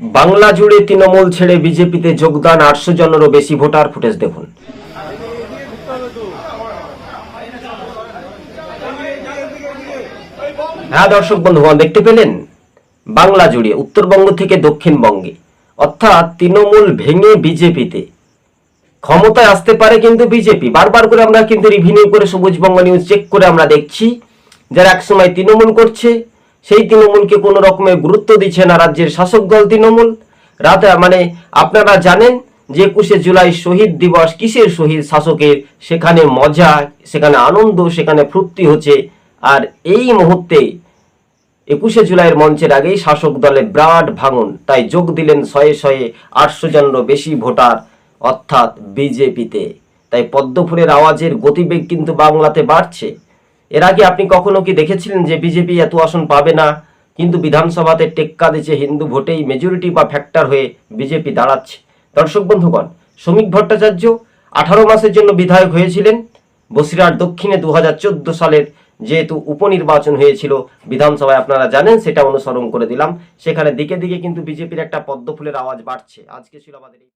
বাংলা জুড়ে তৃণমূল ছেড়ে বিজেপিতে যোগদান আটশো জনেরও বেশি ভোটার ফুটেজ দেখুন। হ্যাঁ দর্শক বন্ধুগণ দেখতে পেলেন বাংলা জুড়ে, উত্তরবঙ্গ থেকে দক্ষিণবঙ্গে। অর্থাৎ তৃণমূল ভেঙে বিজেপিতে। ক্ষমতায় আসতে পারে কিন্তু বিজেপি। বারবার করে আমরা কিন্তু রিভিনিউ করে সবুজবঙ্গ নিউজ চেক করে আমরা দেখছি, যারা একসময় তৃণমূল করছে সেই তৃণমূলকে কোনো রকমের গুরুত্ব দিচ্ছে না রাজ্যের শাসক দল তৃণমূল। রাতে মানে আপনারা জানেন যে একুশে জুলাই শহীদ দিবস কিসের শহীদ শাসকের? সেখানে মজা, সেখানে আনন্দ, সেখানে ফুর্তি হচ্ছে। আর এই মুহূর্তে একুশে জুলাইয়ের মঞ্চের আগেই শাসক দলে বিরাট ভাঙন। তাই যোগ দিলেন শয়ে শয়ে আটশো জনেরও বেশি ভোটার, অর্থাৎ বিজেপিতে। তাই পদ্মফুলের আওয়াজের গতিবেগ কিন্তু বাংলাতে বাড়ছে। এর আগে আপনি কখনো কি দেখেছিলেন যে বিজেপি এত আসন পাবে না, কিন্তু বিধানসভাতে টেক্কা দিচ্ছে হিন্দু ভোটেই মেজরিটি বা ফ্যাক্টর হয়ে বিজেপি দাঁড়াচ্ছে? দর্শক বন্ধুগণ, শ্রমিক ভট্টাচার্য আঠারো মাসের জন্য বিধায়ক হয়েছিলেন। বসিরহাট দক্ষিণে দু হাজার চোদ্দ সালের যেহেতু উপনির্বাচন হয়েছিল, বিধানসভায় আপনারা জানেন, সেটা অনুসরণ করে দিলাম। সেখানে দিকে দিকে কিন্তু বিজেপির একটা পদ্মফুলের আওয়াজ বাড়ছে। আজকে ছিল আমাদের